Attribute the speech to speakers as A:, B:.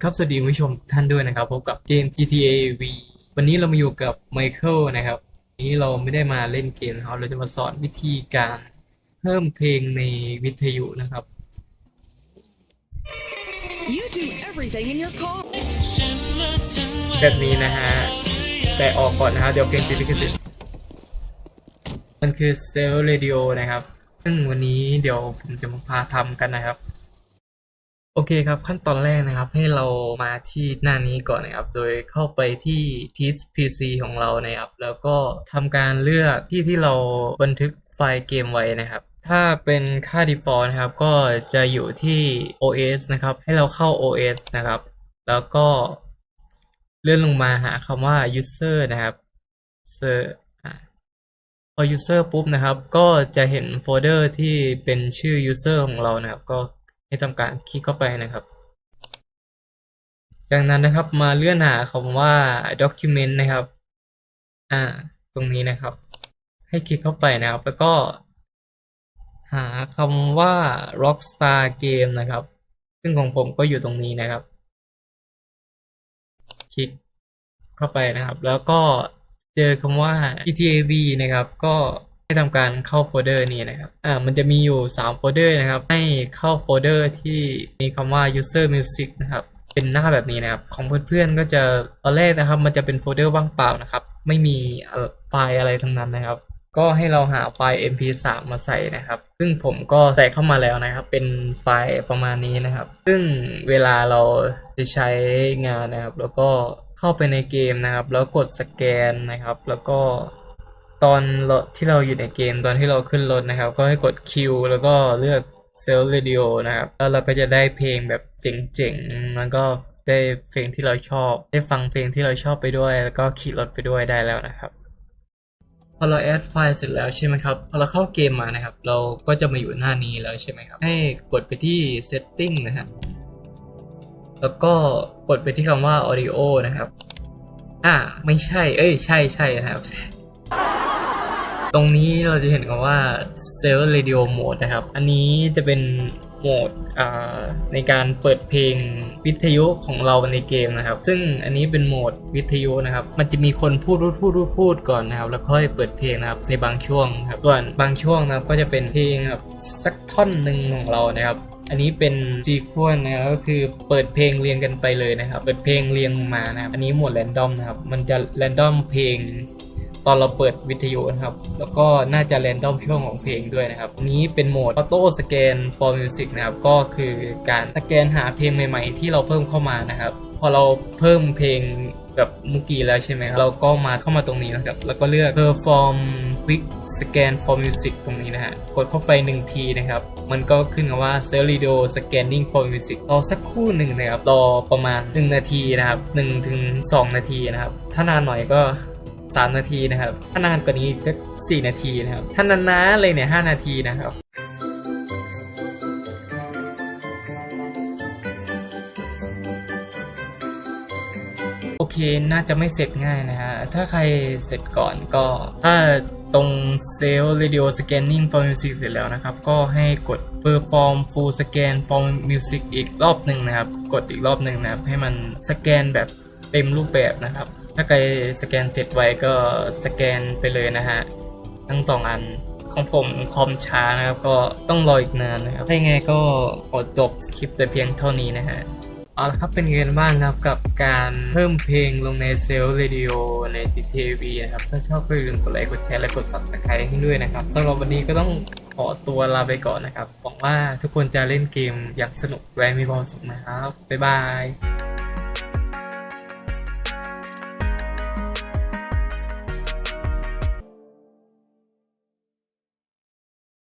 A: ครับสวัสดีคุณผู้ชมทุกท่านด้วยนะครับ พบกับเกม GTA V วันนี้เรามาอยู่กับไมเคิลนะครับวันนี้เราไม่ได้มาเล่นเกมนะครับ เราจะมาสอนวิธีการเพิ่มเพลงในวิทยุนะครับ
B: You do everything in your car.
A: แบบนี้นะฮะ แต่ออกก่อนนะฮะเดี๋ยวเพลงติดลิขสิทธิ์มันคือเซลล์เรดิโอนะครับ ซึ่งวันนี้เดี๋ยวผมจะมาพาทำกันนะครับ โอเคครับ ขั้นตอนแรกนะครับให้เรามาที่หน้านี้ก่อนนะครับ โดยเข้าไปที่ TIS PC ของเรานะครับ แล้วก็ทำการเลือกที่ที่เราบันทึกไฟล์เกมไว้นะครับ ถ้าเป็นค่า default นะครับ ก็จะอยู่ที่ OS นะครับ ให้เราเข้า OS นะครับ แล้วก็เลื่อนลงมาหาคำว่า user นะครับ user อะพอ user ปุ๊บนะครับ ก็จะเห็นโฟลเดอร์ที่เป็นชื่อ user ของเรานะครับก็ ให้ทำการคลิกเข้าไปนะครับ จากนั้นนะครับมาเลื่อนหาคำว่า document นะครับ อ่า ตรงนี้นะครับ ให้คลิกเข้าไปนะครับ แล้วก็ หาคำว่า rockstar game นะครับ ซึ่งของผมก็อยู่ตรงนี้นะครับ คลิกเข้าไปนะครับ แล้วก็เจอคำว่า GTA V นะครับ ก็ ให้ทำการเข้าโฟลเดอร์นี้นะครับ อ่า มันจะมีอยู่ 3 โฟลเดอร์นะครับ ให้เข้าโฟลเดอร์ที่มีคำว่า user music นะครับ เป็นหน้าแบบนี้นะครับ ของเพื่อนๆ ก็จะตอนแรกนะครับ มันจะเป็นโฟลเดอร์ว่างเปล่านะครับ ไม่มีไฟล์อะไรทั้งนั้นนะครับ ก็ให้เราหาไฟล์ mp3 มาใส่นะครับ ซึ่งผมก็ใส่เข้ามาแล้วนะครับ เป็นไฟล์ประมาณนี้นะครับ ซึ่งเวลาเราจะใช้งานนะครับ แล้วก็เข้าไปในเกมนะครับ แล้วกดสแกนนะครับ แล้วก็ ตอนราที่เราอยู่ในเกมตอนที่เราขึ้นรถนะครับ ก็ให้กด Q แล้วก็เลือก Self Radio นะครับ แล้วเราก็จะได้เพลงแบบเจ๋งๆมันก็ได้เพลงที่เราชอบ ได้ฟังเพลงที่เราชอบไปด้วย แล้วก็ขี่รถไปด้วยได้แล้วนะครับ พอเราแอดไฟล์เสร็จแล้วใช่ไหมครับ พอเราเข้าเกมมานะครับ เราก็จะมาอยู่หน้านี้แล้วใช่ไหมครับ ให้กดไปที่ setting นะครับแล้วก็กดไปที่คำว่า audio นะครับ อ่า ไม่ใช่ เอ้ย ใช่ใช่นะครับ ตรงนี้เราจะเห็นคำว่า Cell Radio Mode นะครับ อันนี้จะเป็นโหมดในการเปิดเพลงวิทยุของเราในเกมนะครับ ซึ่งอันนี้เป็นโหมดวิทยุนะครับ มันจะมีคนพูดพูดพูดพูดพูดก่อนนะครับ แล้วค่อยเปิดเพลงนะครับในบางช่วงครับส่วนบางช่วงนะครับก็จะเป็นเพลงแบบสักท่อนหนึ่งของเรานะครับ อันนี้เป็นซีควอนนะครับก็คือเปิดเพลงเรียงกันไปเลยนะครับ เปิดเพลงเรียงมานะครับ อันนี้โหมดแรนดอมนะครับ มันจะแรนดอมเพลง ตอนเราเปิดวิทยุนะครับ แล้วก็น่าจะแรนดอมช่วงของเพลงด้วยนะครับ นี้เป็นโหมด Auto Scan for Music นะครับ ก็คือการสแกนหาเพลงใหม่ๆ ที่เราเพิ่มเข้ามานะครับ พอเราเพิ่มเพลงแบบเมื่อกี้แล้วใช่ไหมครับเราก็มาเข้ามาตรงนี้นะครับ แล้วก็เลือก Perform Quick Scan for Music ตรงนี้นะฮะ กดเข้าไป 1 ทีนะครับ มันก็ขึ้นกับว่า c e l l i d o Scanning for Music รอสักครู่หนึ่งนะครับ รอประมาณ 1 นาทีนะครับ1ถึง2นาทีนะครับ ถ้านานหน่อยก็ สามนาทีนะครับ ถ้านานกว่านี้จะสี่นาทีนะครับ ถ้านานๆเลยเนี่ยห้านาทีนะครับโอเค น่าจะไม่เสร็จง่ายนะฮะ ถ้าใครเสร็จก่อนก็ ถ้าตรง Save Radio Scanning for Music เสร็จแล้วนะครับ ก็ให้กด Perform Full Scan for Music อีกรอบหนึ่งนะครับ กดอีกรอบหนึ่งนะครับ ให้มันสแกนแบบเต็มรูปแบบนะครับ ถ้าใครสแกนเสร็จไวก็สแกนไปเลยนะฮะ ทั้งสองอันของผมคอมช้านะครับ ก็ต้องรออีกนานนะครับถ้ายังไงก็ขอจบคลิปแต่เพียงเท่านี้นะฮะเอาละครับเป็นไงกันบ้างครับกับการเพิ่มเพลงลงในเซลล์เรดิโอใน GTV นะครับ ถ้าชอบก็อย่าลืมกดไลค์กดแชร์และกด Subscribe ให้ด้วยนะครับสำหรับวันนี้ก็ต้องขอตัวลาไปก่อนนะครับหวังว่าทุกคนจะเล่นเกมอย่างสนุกและมีความสุขนะครับ บ๊ายบาย